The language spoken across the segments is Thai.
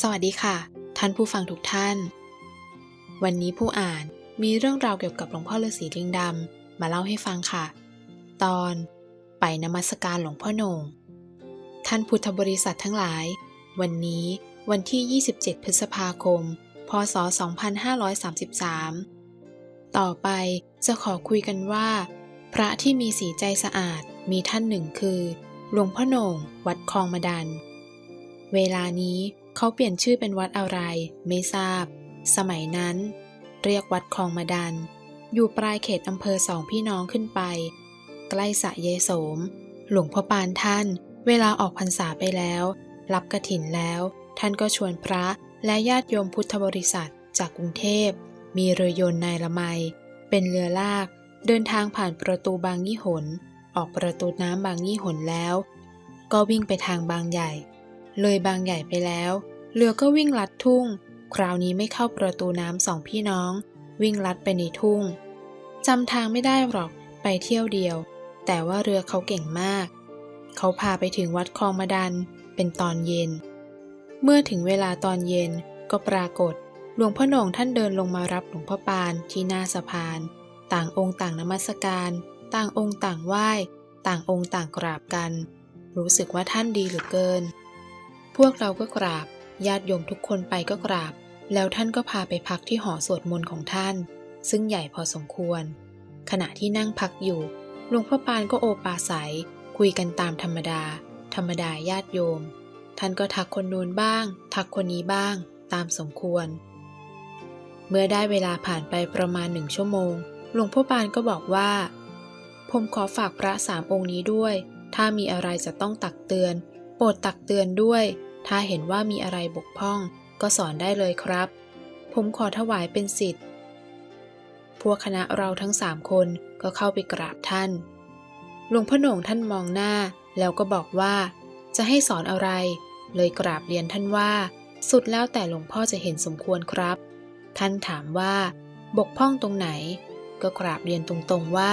สวัสดีค่ะ ท่านผู้ฟังทุกท่าน วันนี้ผู้อ่านมีเรื่องราวเกี่ยวกับหลวงพ่อฤาษีลิงดำมาเล่าให้ฟังค่ะ ตอนไปนมัสการหลวงพ่อโหนงท่านพุทธบริษัททั้งหลาย วันนี้วันที่ 27 พฤษภาคม พศ 2533 ต่อไปจะขอคุยกันว่า พระที่มีสีใจสะอาดมีท่านหนึ่งคือ หลวงพ่อโหนงวัดคลองมะดัน เวลานี้ เขาเปลี่ยนชื่อเป็นวัดอะไร ไม่ทราบ สมัยนั้น เรียกวัดคลองมะดัน อยู่ปลายเขตอำเภอสองพี่น้องขึ้นไป ใกล้สะเยโสม หลวงพ่อปานท่าน เวลาออกพรรษาไปแล้ว รับกระถินแล้ว ท่านก็ชวนพระและญาติโยมพุทธบริษัทจากกรุงเทพ มีเรือยนต์นายละไม เป็นเรือลาก เดินทางผ่านประตูบางยี่หน ออกประตูน้ำบางยี่หนแล้ว ก็วิ่งไปทางบางใหญ่ เลยบางใหญ่ไปแล้ว เรือก็วิ่งลัดทุ่ง คราวนี้ไม่เข้าประตูน้ำสองพี่น้อง วิ่งลัดไปในทุ่งจำทางไม่ได้หรอกไปเที่ยวเดียว แต่ว่าเรือเขาเก่งมาก เขาพาไปถึงวัดคลองมะดัน เป็นตอนเย็น เมื่อถึงเวลาตอนเย็นก็ปรากฏ หลวงพ่อหนงท่านเดินลงมารับหลวงพ่อปานที่หน้าสะพาน ต่างองค์ต่างนมัสการ ต่างองค์ต่างไหว้ ต่างองค์ต่างกราบกัน รู้สึกว่าท่านดีเหลือเกิน พวกเราก็กราบ ญาติโยมทุกคนไปก็กราบ แล้วท่านก็พาไปพักที่หอสวดมนต์ของท่าน ซึ่งใหญ่พอสมควร ขณะที่นั่งพักอยู่หลวงพ่อปานก็โอปาศัย คุยกันตามธรรมดา ธรรมดาญาติโยม ท่านก็ทักคนนู้นบ้าง ทักคนนี้บ้าง ตามสมควร เมื่อได้เวลาผ่านไปประมาณหนึ่งชั่วโมง หลวงพ่อปานก็บอกว่า ผมขอฝากพระสามองค์นี้ด้วย ถ้ามีอะไรจะต้องตักเตือน โปรดตักเตือนด้วย ถ้าเห็นว่ามีอะไรบกพร่อง ก็สอนได้เลยครับ ผมขอถวายเป็นสิทธิ์ พวกคณะเราทั้งสามคนก็เข้าไปกราบท่าน หลวงพ่อโหน่งท่านมองหน้า แล้วก็บอกว่า จะให้สอนอะไร เลยกราบเรียนท่านว่า สุดแล้วแต่หลวงพ่อจะเห็นสมควรครับ ท่านถามว่า บกพร่องตรงไหน ก็กราบเรียนตรงๆว่า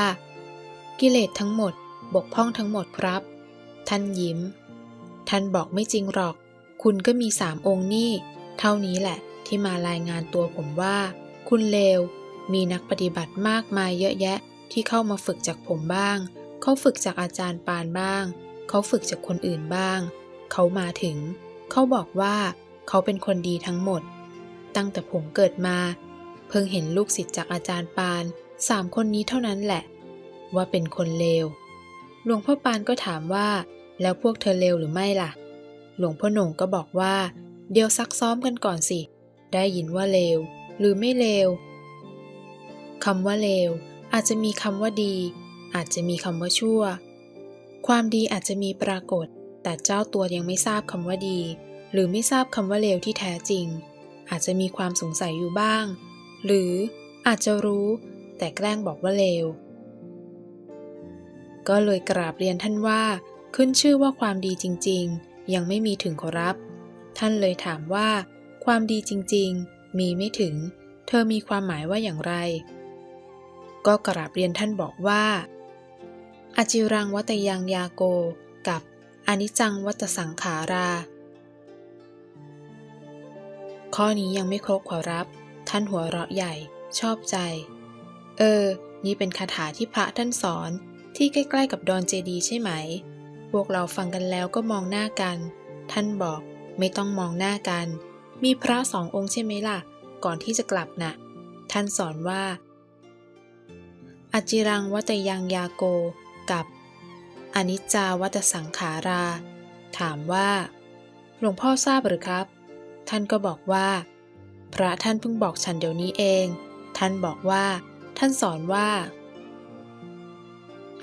กิเลสทั้งหมด บกพร่องทั้งหมดครับ ท่านยิ้ม ท่านบอกไม่จริงหรอก คุณก็มีสามองค์นี่ เท่านี้แหละที่มารายงานตัวผมว่า คุณเลว มีนักปฏิบัติมากมายเยอะแยะ ที่เข้ามาฝึกจากผมบ้าง เขาฝึกจากอาจารย์ปานบ้าง เขาฝึกจากคนอื่นบ้าง เขามาถึง เขาบอกว่า เขาเป็นคนดีทั้งหมด ตั้งแต่ผมเกิดมา เพิ่งเห็นลูกศิษย์จากอาจารย์ปานสามคนนี้เท่านั้นแหละ ว่าเป็นคนเลว หลวงพ่อปานก็ถามว่า แล้วพวกเธอเลวหรือไม่ล่ะ หลวงพ่อหน่งก็บอกว่า เดี๋ยวซักซ้อมกันก่อนสิ ได้ยินว่าเลว หรือไม่เลวคำว่าเลว อาจจะมีคำว่าดี อาจจะมีคำว่าชั่ว ความดีอาจจะมีปรากฏ แต่เจ้าตัวยังไม่ทราบคำว่าดี หรือไม่ทราบคำว่าเลวที่แท้จริง อาจจะมีความสงสัยอยู่บ้าง หรืออาจจะรู้ แต่แกล้งบอกว่าเลว ก็เลยกราบเรียนท่านว่า ขึ้นชื่อว่าความดีจริงๆ ยังไม่มีถึงขอรับ ท่านเลยถามว่า ความดีจริงๆ มีไม่ถึง เธอมีความหมายว่าอย่างไร ก็กราบเรียนท่านบอกว่า อจิรังวัตยังยาโก กับอนิจังวัตสังขารา ข้อนี้ยังไม่ครบขอรับ ท่านหัวเราะใหญ่ ชอบใจ เออ นี่เป็นคาถาที่พระท่านสอนที่ใกล้ ๆ กับดอนเจดีใช่ไหม พวกเราฟังกันแล้วก็มองหน้ากัน ท่านบอกไม่ต้องมองหน้ากัน มีพระสององค์ใช่ไหมล่ะ ก่อนที่จะกลับนะ่ะ ท่านสอนว่า อจิรังวัตยังยาโก กับ อนิจจาวัตสังขารา ถามว่า หลวงพ่อทราบหรือครับ ท่านก็บอกว่า พระท่านเพิ่งบอกฉันเดี๋ยวนี้เอง ท่านบอกว่า ท่านสอนว่า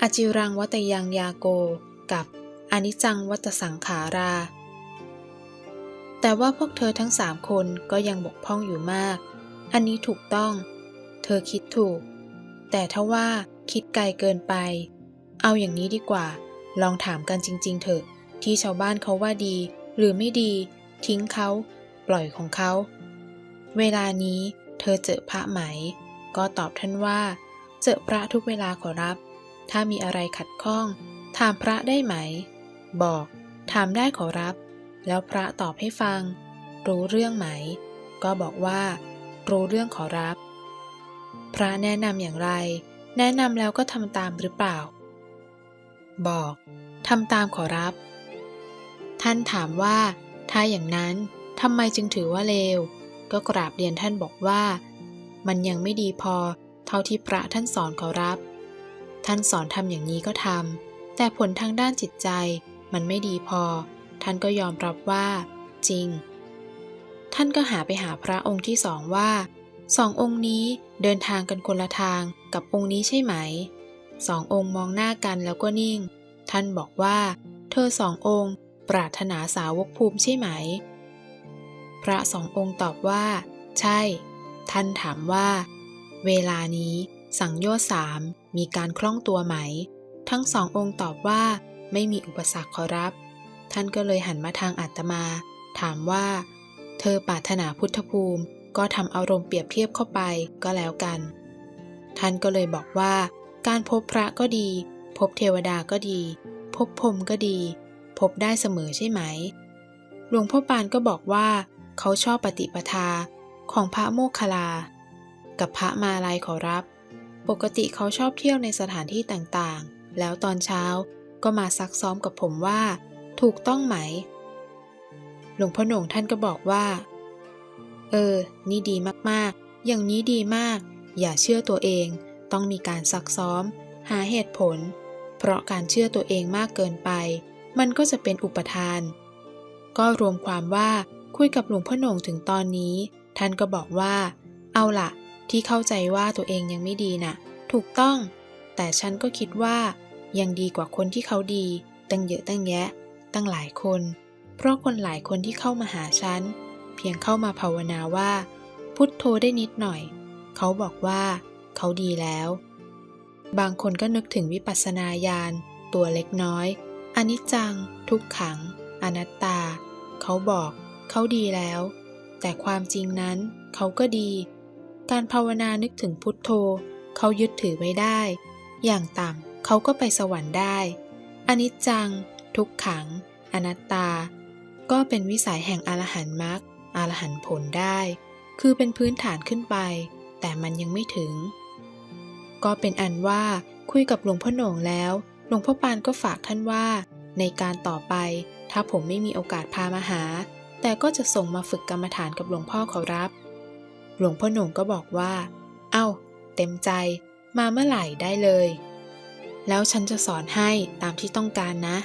อจิรังวัตยังยาโก กับอนิจจังวัตสังขารา แต่ว่าพวกเธอทั้งสามคนก็ยังบกพร่องอยู่มาก อันนี้ถูกต้อง เธอคิดถูก แต่ถ้าว่าคิดไกลเกินไป เอาอย่างนี้ดีกว่า ลองถามกันจริง ๆ เถอะ ที่ชาวบ้านเขาว่าดี หรือไม่ดี ทิ้งเขา ปล่อยของเขา เวลานี้เธอเจอพระไหม ก็ตอบท่านว่า เจอพระทุกเวลาขอรับ ถ้ามีอะไรขัดข้อง ถามพระได้ไหม บอก ถามได้ขอรับ แล้วพระตอบให้ฟัง รู้เรื่องไหม ก็บอกว่า รู้เรื่องขอรับ พระแนะนำอย่างไร แนะนำแล้วก็ทำตามหรือเปล่า บอก ทำตามขอรับ ท่านถามว่า ถ้าอย่างนั้นทำไมจึงถือว่าเลว ก็กราบเรียนท่านบอกว่า มันยังไม่ดีพอ เท่าที่พระท่านสอนขอรับ ท่านสอนทำอย่างนี้ก็ทำ แต่ผลทางด้านจิตใจมันไม่ดีพอ ท่านก็ยอมรับว่า จริง ท่านก็หาไปหาพระองค์ที่สองว่าสององค์นี้เดินทางกันคนละทางกับองค์นี้ใช่ไหม สององค์มองหน้ากันแล้วก็นิ่ง ท่านบอกว่า เธอสององค์ ปรารถนาสาวกภูมิใช่ไหม พระสององค์ตอบว่า ใช่ ท่านถามว่า เวลานี้ สังโยชน์สามมีการคล่องตัวไหม ทั้งสององค์ตอบว่าไม่มีอุปสรรคขอรับ ท่านก็เลยหันมาทางอาตมา ถามว่า เธอปรารถนาพุทธภูมิ ก็ทำอารมณ์เปรียบเทียบเข้าไปก็แล้วกัน ท่านก็เลยบอกว่า การพบพระก็ดี พบเทวดาก็ดี พบพรมก็ดี พบได้เสมอใช่ไหม หลวงพ่อปานก็บอกว่า เขาชอบปฏิปทาของพระโมคคัลลา กับพระมาลายขอรับ ปกติเขาชอบเที่ยวในสถานที่ต่างๆ แล้วตอนเช้าก็มาซักซ้อมกับผมว่า ถูกต้องไหม หลวงพ่อหน่งท่านก็บอกว่า เออ นี่ดีมากๆ อย่างนี้ดีมาก อย่าเชื่อตัวเอง ต้องมีการซักซ้อม หาเหตุผล เพราะการเชื่อตัวเองมากเกินไป มันก็จะเป็นอุปทาน ก็รวมความว่าคุยกับหลวงพ่อหน่งถึงตอนนี้ ท่านก็บอกว่า เอาล่ะ ที่เข้าใจว่าตัวเองยังไม่ดีน่ะ ถูกต้อง แต่ฉันก็คิดว่า ยังดีกว่าคนที่เขาดี ตั้งเยอะตั้งแยะ ตั้งหลายคน เพราะคนหลายคนที่เข้ามาหาฉัน เพียงเข้ามาภาวนาว่า พุทโธได้นิดหน่อย เขาบอกว่า เขาดีแล้ว บางคนก็นึกถึงวิปัสสนาญาณตัวเล็กน้อย อนิจจัง ทุกขัง อนัตตา เขาบอก เขาดีแล้ว แต่ความจริงนั้น เขาก็ดี การภาวนานึกถึงพุทโธ เขายึดถือไว้ได้ อย่างต่ำ เขาก็ไปสวรรค์ได้ อนิจจัง ทุกขัง อนัตตา ก็เป็นวิสัยแห่งอรหันต์มรรคอรหันต์ผลได้ คือเป็นพื้นฐานขึ้นไป แต่มันยังไม่ถึง ก็เป็นอันว่าคุยกับหลวงพ่อโหน่งแล้ว หลวงพ่อปานก็ฝากท่านว่า ในการต่อไป ถ้าผมไม่มีโอกาสพามาหา แต่ก็จะส่งมาฝึกกรรมฐานกับหลวงพ่อเขารับ หลวงพ่อหน่งก็บอกว่า เอ้า เต็มใจ มาเมื่อไหร่ได้เลย แล้วฉันจะสอนให้ตามที่ต้องการนะ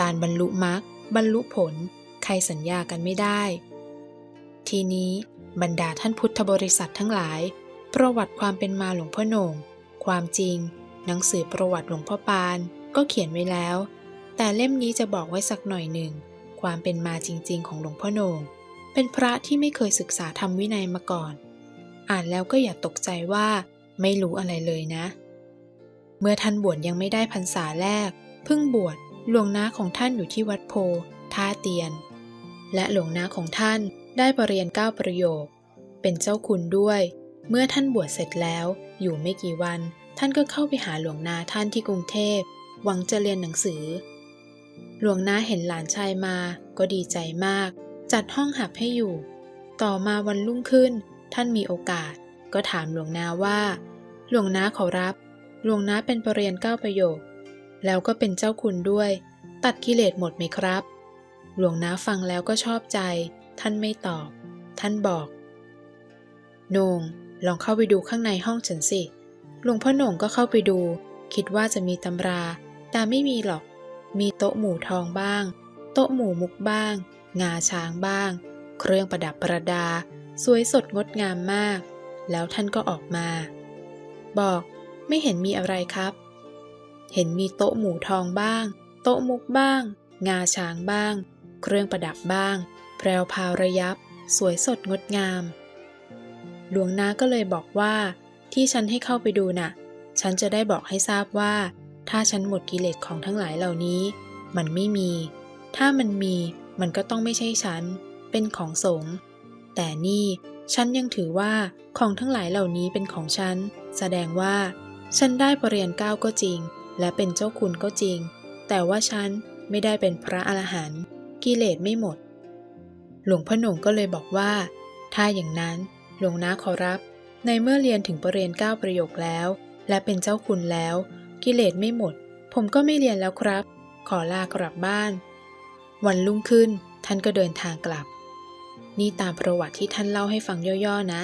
การบรรลุมรรคบรรลุผล ใครสัญญากันไม่ได้ ทีนี้บรรดาท่านพุทธบริษัททั้งหลาย ประวัติความเป็นมาหลวงพ่อโหน่ง ความจริง หนังสือประวัติหลวงพ่อปาน ก็เขียนไว้แล้ว แต่เล่มนี้จะบอกไว้สักหน่อยหนึ่ง ความเป็นมาจริง ๆ ของหลวงพ่อโหน่ง เป็นพระที่ไม่เคยศึกษาธรรมวินัยมาก่อน อ่านแล้วก็อย่าตกใจว่าไม่รู้อะไรเลยนะ เมื่อท่านบวชยังไม่ได้พรรษาแรก เพิ่งบวชหลวงน้าของท่านอยู่ที่วัดโพท่าเตียน และหลวงน้าของท่านได้ปรริญญาเก้าประโยค เป็นเจ้าคุณด้วย เมื่อท่านบวชเสร็จแล้ว อยู่ไม่กี่วัน ท่านก็เข้าไปหาหลวงนาท่านที่กรุงเทพ หวังจะเรียนหนังสือ หลวงนาเห็นหลานชายมาก็ดีใจมาก จัดห้องหับให้อยู่ ต่อมาวันรุ่งขึ้น ท่านมีโอกาส ก็ถามหลวงนาว่า หลวงนาขอรับ ลวงนาเป็นปรริญญาเก้าประโยค แล้วก็เป็นเจ้าคุณด้วย ตัดกิเลสหมดไหมครับ หลวงนาฟังแล้วก็ชอบใจ ท่านไม่ตอบ ท่านบอกโหน่งลองเข้าไปดูข้างในห้องฉันสิ หลวงพ่อโหน่งก็เข้าไปดู คิดว่าจะมีตำรา แต่ไม่มีหรอก มีโต๊ะหมู่ทองบ้าง โต๊ะหมู่มุกบ้าง งาช้างบ้าง เครื่องประดับประดา สวยสดงดงามมาก แล้วท่านก็ออกมา บอก ไม่เห็นมีอะไรครับ เห็นมีโต๊ะหมู่ทองบ้าง โต๊ะมุกบ้าง งาช้างบ้าง เครื่องประดับบ้าง แพรวพาวระยับ สวยสดงดงาม หลวงนาก็เลยบอกว่า ที่ฉันให้เข้าไปดูน่ะ ฉันจะได้บอกให้ทราบว่า ถ้าฉันหมดกิเลสของทั้งหลายเหล่านี้ มันไม่มี ถ้ามันมี มันก็ต้องไม่ใช่ฉัน เป็นของสงฆ์แต่นี่ฉันยังถือว่าของทั้งหลายเหล่านี้เป็นของฉัน แสดงว่า ฉันได้ปรริญญาเก้าก็จริง และเป็นเจ้าคุณก็จริง แต่ว่าฉันไม่ได้เป็นพระอรหันต์กิเลสไม่หมดหหลวงพ่อหนุ่มก็เลยบอกว่า ถ้าอย่างนั้นหลวงนาขอรับ ในเมื่อเรียนถึงประเรียนเก้าประโยคแล้ว และเป็นเจ้าคุณแล้ว กิเลสไม่หมด ผมก็ไม่เรียนแล้วครับ ขอลากลับบ้าน วันรุ่งขึ้นท่านก็เดินทางกลับ นี่ตามประวัติที่ท่านเล่าให้ฟังย่อๆนะ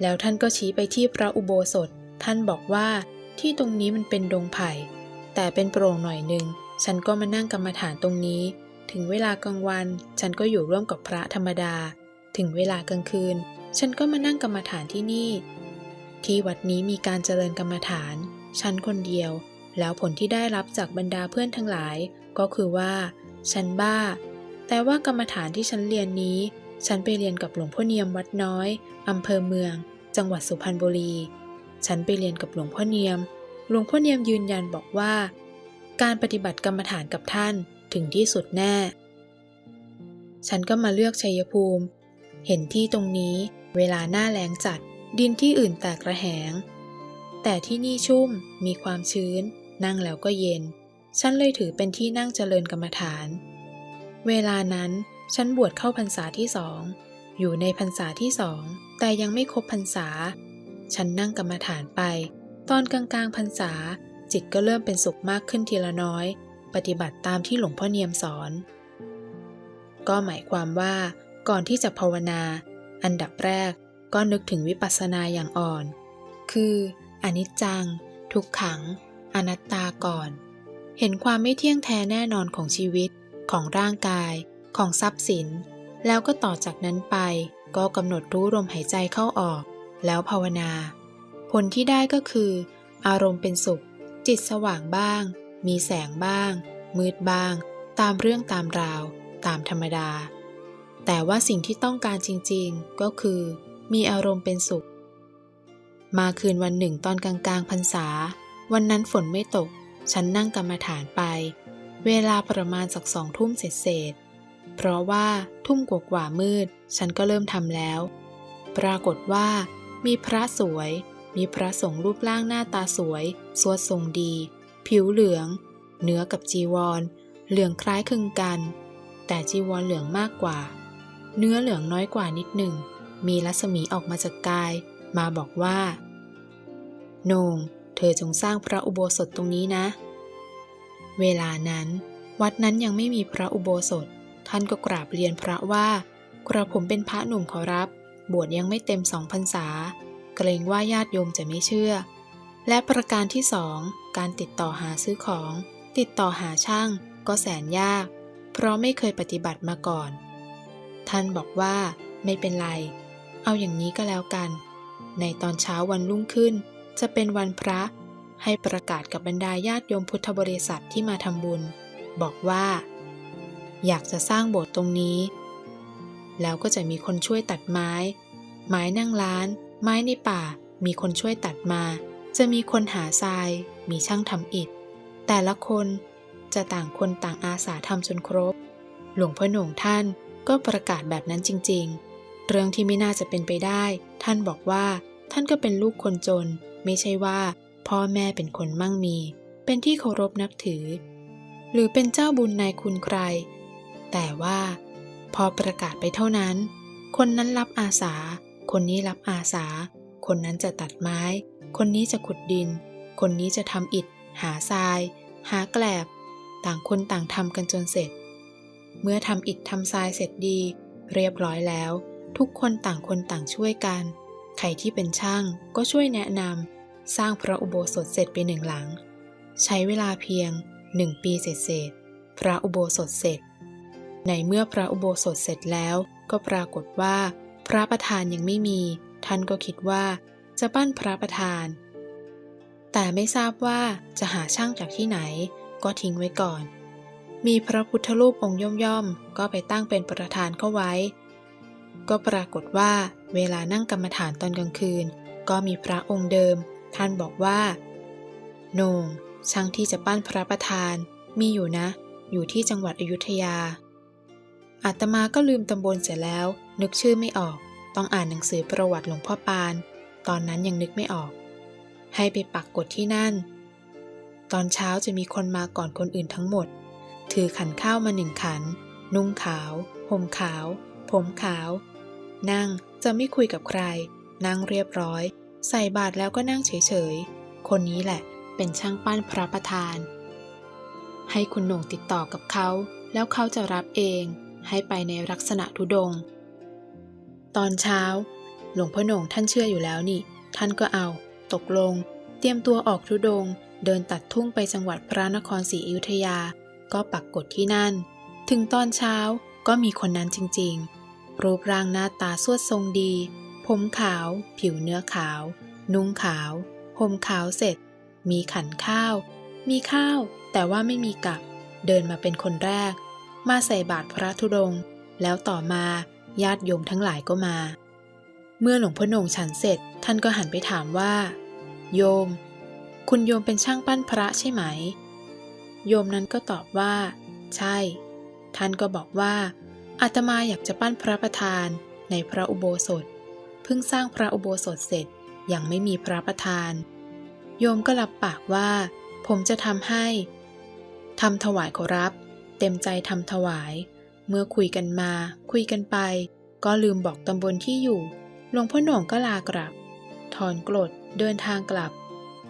แล้วท่านก็ชี้ไปที่พระอุโบสถ ท่านบอกว่าที่ตรงนี้มันเป็นดงไผ่ แต่เป็นโปร่งหน่อยหนึ่ง ฉันก็มานั่งกรรมฐานตรงนี้ ถึงเวลากลางวัน ฉันก็อยู่ร่วมกับพระธรรมดา ถึงเวลากลางคืน ฉันก็มานั่งกรรมฐานที่นี่ ที่วัดนี้มีการเจริญกรรมฐาน ฉันคนเดียว แล้วผลที่ได้รับจากบรรดาเพื่อนทั้งหลาย ก็คือว่า ฉันบ้า แต่ว่ากรรมฐานที่ฉันเรียนนี้ ฉันไปเรียนกับหลวงพ่อเนียมวัดน้อยอำเภอเมือง จังหวัดสุพรรณบุรี ฉันไปเรียนกับหลวงพ่อเนียม หลวงพ่อเนียมยืนยันบอกว่า การปฏิบัติกรรมฐานกับท่านถึงที่สุดแน่ ฉันก็มาเลือกชัยภูมิ เห็นที่ตรงนี้เวลาหน้าแล้งจัด ดินที่อื่นแตกระแหง แต่ที่นี่ชุ่มมีความชื้น นั่งแล้วก็เย็น ฉันเลยถือเป็นที่นั่งเจริญกรรมฐาน เวลานั้นฉันบวชเข้าพรรษาที่สอง อยู่ในพรรษาที่สอง แต่ยังไม่ครบพรรษา ฉันนั่งกรรมฐานไป ตอนกลางๆพรรษา จิตก็เริ่มเป็นสุขมากขึ้นทีละน้อย ปฏิบัติตามที่หลวงพ่อเนียมสอน ก็หมายความว่า ก่อนที่จะภาวนา อันดับแรกก็นึกถึงวิปัสสนาอย่างอ่อน คืออนิจจัง ทุกขัง อนัตตาก่อน เห็นความไม่เที่ยงแท้แน่นอนของชีวิต ของร่างกาย ของทรัพย์สิน แล้วก็ต่อจากนั้นไป ก็กำหนดรู้ลมหายใจเข้าออก แล้วภาวนา ผลที่ได้ก็คือ อารมณ์เป็นสุข จิตสว่างบ้าง มีแสงบ้าง มืดบ้าง ตามเรื่องตามราว ตามธรรมดา แต่ว่าสิ่งที่ต้องการจริงๆ ก็คือ มีอารมณ์เป็นสุข มาคืนวันหนึ่งตอนกลางกลางๆพรรษา วันนั้นฝนไม่ตก ฉันนั่งกรรมฐานไป เวลาประมาณสักสองทุ่มเศษๆเพราะว่าทุ่มกว่าๆมืด ฉันก็เริ่มทำแล้ว ปรากฏว่า มีพระสวย มีพระสงฆ์รูปร่างหน้าตาสวย สวดทรงดี ผิวเหลือง เนื้อกับจีวร เหลืองคล้ายคลึงกัน แต่จีวรเหลืองมากกว่า เนื้อเหลืองน้อยกว่านิดหนึ่ง มีรัศมีออกมาจากกาย มาบอกว่าโนงเธอจงสร้างพระอุโบสถตรงนี้นะ เวลานั้น วัดนั้นยังไม่มีพระอุโบสถ ท่านก็กราบเรียนพระว่ากระผมเป็นพระหนุ่มขอรับ บวชยังไม่เต็มสองพรรษา เกรงว่าญาติโยมจะไม่เชื่อ และประการที่สองการติดต่อหาซื้อของ ติดต่อหาช่างก็แสนยาก เพราะไม่เคยปฏิบัติมาก่อน ท่านบอกว่าไม่เป็นไร เอาอย่างนี้ก็แล้วกัน ในตอนเช้าวันรุ่งขึ้น จะเป็นวันพระ ให้ประกาศกับบรรดาญาติโยมพุทธบริษัทที่มาทำบุญ บอกว่า อยากจะสร้างโบสถ์ตรงนี้ แล้วก็จะมีคนช่วยตัดไม้ ไม้นั่งร้าน ไม้ในป่า มีคนช่วยตัดมา จะมีคนหาทราย มีช่างทำอิฐ แต่ละคนจะต่างคนต่างอาสาทำจนครบ หลวงพ่อหนุ่มท่านก็ประกาศแบบนั้นจริง ๆ เรื่องที่ไม่น่าจะเป็นไปได้ ท่านบอกว่า ท่านก็เป็นลูกคนจน ไม่ใช่ว่า พ่อแม่เป็นคนมั่งมี เป็นที่เคารพนับถือ หรือเป็นเจ้าบุญนายคุณใคร แต่ว่า พอประกาศไปเท่านั้น คนนั้นรับอาสา คนนี้รับอาสา คนนั้นจะตัดไม้ คนนี้จะขุดดิน คนนี้จะทำอิฐ หาทราย หาแกลบ ต่างคนต่างทำกันจนเสร็จ เมื่อทำอิฐทำทรายเสร็จดี เรียบร้อยแล้ว ทุกคนต่างคนต่างช่วยกัน ใครที่เป็นช่างก็ช่วยแนะนำสร้างพระอุโบสถเสร็จไปหนึ่งหลัง ใช้เวลาเพียงหนึ่งปีเศษๆพระอุโบสถเสร็จ ในเมื่อพระอุโบสถเสร็จแล้ว ก็ปรากฏว่า พระประธานยังไม่มี ท่านก็คิดว่า จะปั้นพระประธาน แต่ไม่ทราบว่าจะหาช่างจากที่ไหน ก็ทิ้งไว้ก่อน มีพระพุทธรูปองค์ย่อมๆ ก็ไปตั้งเป็นประธานเข้าไว้ ก็ปรากฏว่า เวลานั่งกรรมฐานตอนกลางคืน ก็มีพระองค์เดิม ท่านบอกว่าโหนงช่างที่จะปั้นพระประธานมีอยู่นะ อยู่ที่จังหวัดอยุธยา อาตมาก็ลืมตำบลเสียแล้ว นึกชื่อไม่ออก ต้องอ่านหนังสือประวัติหลวงพ่อปาน ตอนนั้นยังนึกไม่ออก ให้ไปปักกดที่นั่น ตอนเช้าจะมีคนมาก่อนคนอื่นทั้งหมด ถือขันข้าวมาหนึ่งขัน นุ่งขาวห่มขาว ผมขาว นั่งจะไม่คุยกับใคร นั่งเรียบร้อย ใส่บาตรแล้วก็นั่งเฉยๆ คนนี้แหละเป็นช่างปั้นพระประธาน ให้คุณหน่งติดต่อกับเขา แล้วเขาจะรับเอง ให้ไปในลักษณะทุดง ตอนเช้า หลวงพ่อหน่งท่านเชื่ออยู่แล้วนี่ ท่านก็เอา ตกลง เตรียมตัวออกทุดง เดินตัดทุ่งไปจังหวัดพระนครศรีอยุธยา ก็ปักกฎที่นั่น ถึงตอนเช้าก็มีคนนั้นจริงๆ รูปร่างหน้าตาสวดทรงดี ผมขาว ผิวเนื้อขาว นุ่งขาวห่มขาวเสร็จ มีขันข้าว มีข้าว แต่ว่าไม่มีกับ เดินมาเป็นคนแรก มาใส่บาตรพระธุดงค์แล้วต่อมาญาติโยมทั้งหลายก็มา เมื่อหลวงพ่อโหนงฉันเสร็จ ท่านก็หันไปถามว่า โยม คุณโยมเป็นช่างปั้นพระใช่ไหม โยมนั้นก็ตอบว่า ใช่ ท่านก็บอกว่าอาตมาอยากจะปั้นพระประธานในพระอุโบสถ เพิ่งสร้างพระอุโบสถเสร็จยังไม่มีพระประธาน โยมก็รับปากว่า ผมจะทำให้ทำถวายขอรับ เต็มใจทำถวาย เมื่อคุยกันมา คุยกันไป ก็ลืมบอกตำบลที่อยู่ หลวงพ่อหน่งก็ลากลับ ถอนกรดเดินทางกลับ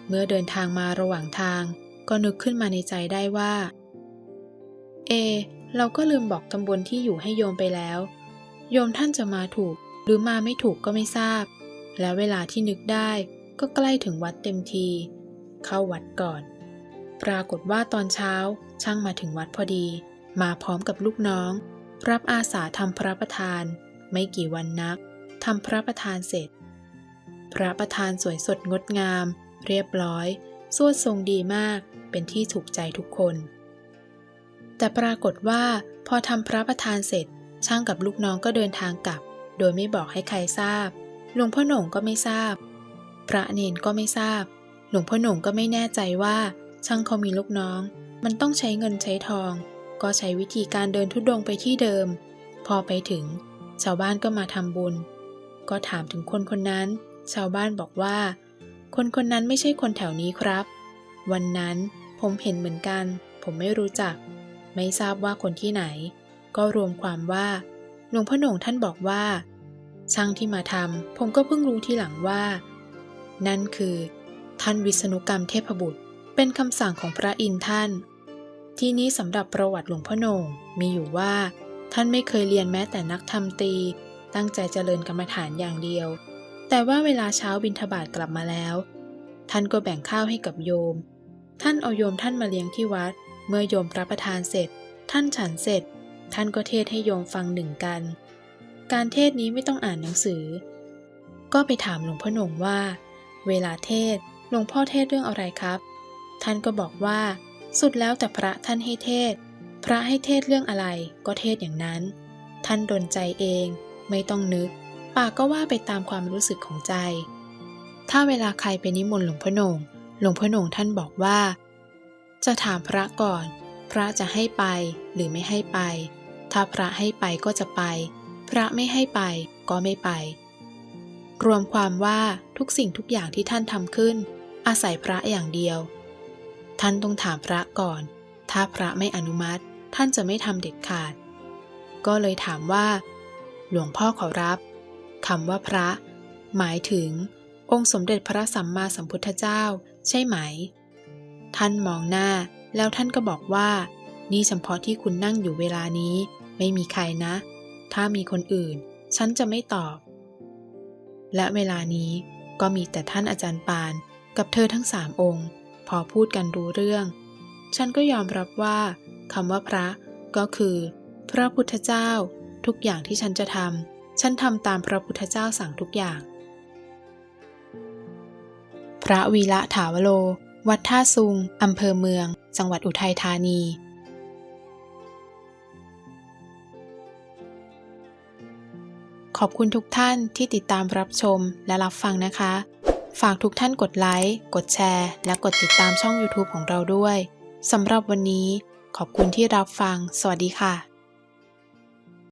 เมื่อเดินทางมาระหว่างทาง ก็นึกขึ้นมาในใจได้ว่า เอ เราก็ลืมบอกตำบลที่อยู่ให้โยมไปแล้ว โยมท่านจะมาถูกหรือมาไม่ถูกก็ไม่ทราบ แล้วเวลาที่นึกได้ก็ใกล้ถึงวัดเต็มที เข้าวัดก่อน ปรากฏว่าตอนเช้าช่างมาถึงวัดพอดี มาพร้อมกับลูกน้อง รับอาสาทำพระประธาน ไม่กี่วันนักทำพระประธานเสร็จ พระประธานสวยสดงดงาม เรียบร้อย สวดทรงดีมาก เป็นที่ถูกใจทุกคน แต่ปรากฏว่าพอทำพระประธานเสร็จ ช่างกับลูกน้องก็เดินทางกลับ โดยไม่บอกให้ใครทราบ หลวงพ่อหน่งก็ไม่ทราบ พระเนนก็ไม่ทราบ หลวงพ่อหน่งก็ไม่แน่ใจว่า ช่างเขามีลูกน้อง มันต้องใช้เงินใช้ทอง ก็ใช้วิธีการเดินทุดงไปที่เดิม พอไปถึง ชาวบ้านก็มาทำบุญ ก็ถามถึงคนคนนั้น ชาวบ้านบอกว่า คนคนนั้นไม่ใช่คนแถวนี้ครับ วันนั้นผมเห็นเหมือนกัน ผมไม่รู้จัก ไม่ทราบว่าคนที่ไหน ก็รวมความว่าหลวงพ่อหน่งท่านบอกว่า ช่างที่มาทำผมก็เพิ่งรู้ทีหลังว่า นั่นคือ ท่านวิษณุกรรมเทพบุตร เป็นคำสั่งของพระอินทร์ท่าน ที่นี้สำหรับประวัติหลวงพ่อโหน่งมีอยู่ว่า ท่านไม่เคยเรียนแม้แต่นักธรรมตี ตั้งใจเจริญกรรมฐานอย่างเดียว แต่ว่าเวลาเช้าบิณฑบาตกลับมาแล้ว ท่านก็แบ่งข้าวให้กับโยม ท่านเอาโยมท่านมาเลี้ยงที่วัด เมื่อโยมรับประทานเสร็จ ท่านฉันเสร็จ ท่านก็เทศให้โยมฟังหนึ่งกัน การเทศนี้ไม่ต้องอ่านหนังสือ ก็ไปถามหลวงพ่อโหน่งว่า เวลาเทศหลวงพ่อเทศเรื่องอะไรครับ ท่านก็บอกว่า สุดแล้วแต่พระท่านให้เทศ พระให้เทศเรื่องอะไรก็เทศอย่างนั้น ท่านดนใจเอง ไม่ต้องนึก ปากก็ว่าไปตามความรู้สึกของใจ ถ้าเวลาใครไปนิมนต์หลวงพ่อหน่งหลวงพ่อหน่งท่านบอกว่า จะถามพระก่อน พระจะให้ไปหรือไม่ให้ไป ถ้าพระให้ไปก็จะไป พระไม่ให้ไปก็ไม่ไป รวมความว่าทุกสิ่งทุกอย่างที่ท่านทำขึ้น อาศัยพระอย่างเดียว ท่านต้องถามพระก่อน ถ้าพระไม่อนุมัติ ท่านจะไม่ทำเด็ดขาด ก็เลยถามว่า หลวงพ่อขอรับคำว่าพระ หมายถึง องค์สมเด็จพระสัมมาสัมพุทธเจ้า ใช่ไหม ท่านมองหน้าแล้วท่านก็บอกว่า นี่เฉพาะที่คุณนั่งอยู่เวลานี้ ไม่มีใครนะ ถ้ามีคนอื่น ฉันจะไม่ตอบ และเวลานี้ก็มีแต่ท่านอาจารย์ปาน กับเธอทั้งสามองค์ พอพูดกันรู้เรื่อง ฉันก็ยอมรับว่าคำว่าพระก็คือ พระพุทธเจ้า ทุกอย่างที่ฉันจะทำฉันทำตามพระพุทธเจ้าสั่งทุกอย่าง พระวีระถาวโล วัดท่าซุงอำเภอเมือง จังหวัดอุทัยธานีขอบคุณทุกท่านที่ติดตามรับชมและรับฟังนะคะ ฝากทุกท่านกดไลค์ กดแชร์ และกดติดตามช่อง YouTube ของเราด้วย สำหรับวันนี้ขอบคุณที่รับฟัง สวัสดีค่ะ